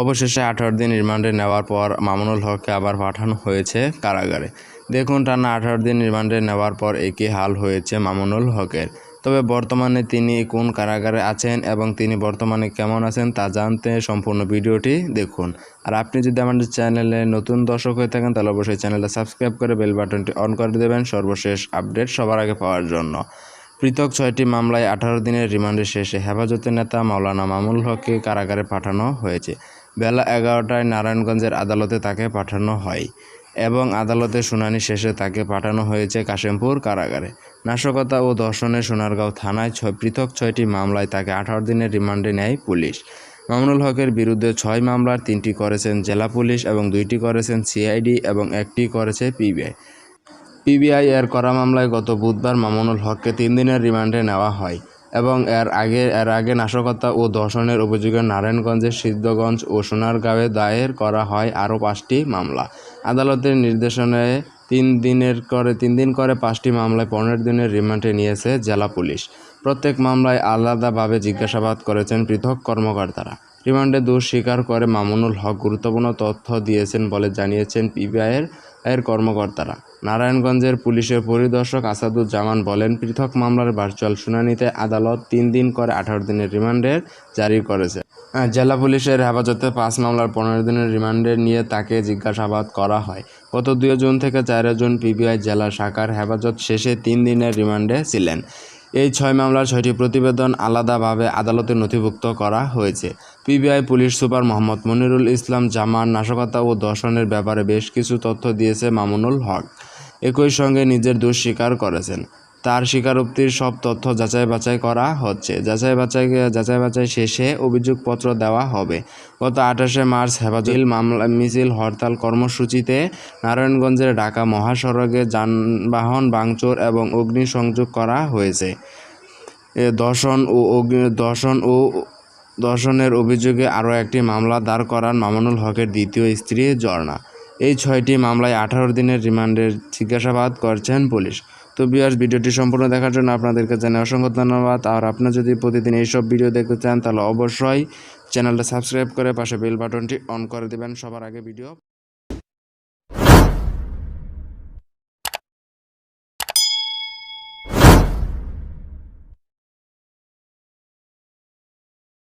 অবশেষে আঠারো দিন রিমান্ডে নেওয়ার পর মামুনুল হককে আবার পাঠানো হয়েছে কারাগারে। দেখুন টানা আঠারো দিন রিমান্ডে নেওয়ার পর একই হাল হয়েছে মামুনুল হকের। তবে বর্তমানে তিনি কোন কারাগারে আছেন এবং তিনি বর্তমানে কেমন আছেন তা জানতে সম্পূর্ণ ভিডিওটি দেখুন। আর আপনি যদি আমাদের চ্যানেলে নতুন দর্শক হয়ে থাকেন, তাহলে অবশ্যই চ্যানেলটা সাবস্ক্রাইব করে বেল বাটনটি অন করে দেবেন সর্বশেষ আপডেট সবার আগে পাওয়ার জন্য। পৃথক ছয়টি মামলায় আঠারো দিনের রিমান্ডের শেষে হেফাজতের নেতা মাওলানা মামুল হককে কারাগারে পাঠানো হয়েছে। বেলা এগারোটায় নারায়ণগঞ্জের আদালতে তাকে পাঠানো হয় এবং আদালতে শুনানি শেষে তাকে পাঠানো হয়েছে কাশিমপুর কারাগারে। নাশকতা ও ধর্ষণের সোনারগাঁও থানায় ছয়, পৃথক ছয়টি মামলায় তাকে আঠারো দিনের রিমান্ডে নেয় পুলিশ। মামুনুল হকের বিরুদ্ধে ছয় মামলার তিনটি করেছেন জেলা পুলিশ এবং দুইটি করেছেন সিআইডি এবং একটি করেছে পিবিআই। পিবিআই এর করা মামলায় গত বুধবার মামুনুল হককে তিন দিনের রিমান্ডে নেওয়া হয়। এবং এর আগে এর আগে নাশকতা ও ধর্ষণের অভিযোগে নারায়ণগঞ্জের সিদ্ধগঞ্জ ও সোনারগাঁওয়ে দায়ের করা হয় আরও পাঁচটি মামলা। আদালতের নির্দেশনায় তিন দিনের করে, তিন দিন করে পাঁচটি মামলায় পনেরো দিনের রিমান্ডে নিয়েছে জেলা পুলিশ। প্রত্যেক মামলায় আলাদাভাবে জিজ্ঞাসাবাদ করেছেন পৃথক কর্মকর্তারা। রিমান্ডে দোষ স্বীকার করে মামুনুল হক গুরুত্বপূর্ণ তথ্য দিয়েছেন বলে জানিয়েছেন পিবিআইয়ের এর কর্মকর্তারা। নারায়ণগঞ্জের পুলিশের পরিদর্শক আসাদুজ্জামান বলেন, পৃথক মামলার ভার্চুয়াল শুনানিতে আদালত তিন দিন করে আঠারো দিনের রিমান্ডের জারি করেছে। জেলা পুলিশের হেফাজতে পাঁচ মামলার পনেরো দিনের রিমান্ডে নিয়ে তাকে জিজ্ঞাসাবাদ করা হয়। গত দুই জুন থেকে চার জুন পিবিআই জেলা শাখার হেফাজত শেষে তিন দিনের রিমান্ডে ছিলেন। এই ছয় মামলার ছয়টি প্রতিবেদন আলাদাভাবে আদালতে নথিভুক্ত করা হয়েছে। PBI police super Mohammad Monirul Islam Zaman নাশকতা ও দর্শনের ব্যাপারে বেশ কিছু তথ্য দিয়েছে মামুনুল হক। একই সঙ্গে নিজের দোষ স্বীকার করেছেন। তার স্বীকারোক্তির সব তথ্য যাচাই বাছাই করা হচ্ছে। যাচাই বাছাই যাচাই বাছাই শেষে অভিযোগপত্র দেওয়া হবে। গত আঠাশে মার্চ হেফাজল মামলা, মিছিল, হরতাল কর্মসূচিতে নারায়ণগঞ্জের ঢাকা মহাসড়কে যানবাহন ভাঙচুর এবং অগ্নিসংযোগ করা হয়েছে। দর্শন ও অগ্নি, দর্শন ও দর্শনের অভিযোগে আরও একটি মামলা দাঁড় করান মামুনুল হকের দ্বিতীয় স্ত্রী জর্না। এই ছয়টি মামলায় আঠারো দিনের রিমান্ডের জিজ্ঞাসাবাদ করছেন পুলিশ। তো বিয়ার্স ভিডিওটি সম্পূর্ণ দেখার জন্য আপনাদেরকে জানাই অসংখ্য ধন্যবাদ। আর আপনি যদি প্রতিদিন এইসব ভিডিও দেখতে চান, তাহলে অবশ্যই চ্যানেলটা সাবস্ক্রাইব করে পাশে বেল বাটনটি অন করে দেবেন। সবার আগে ভিডিও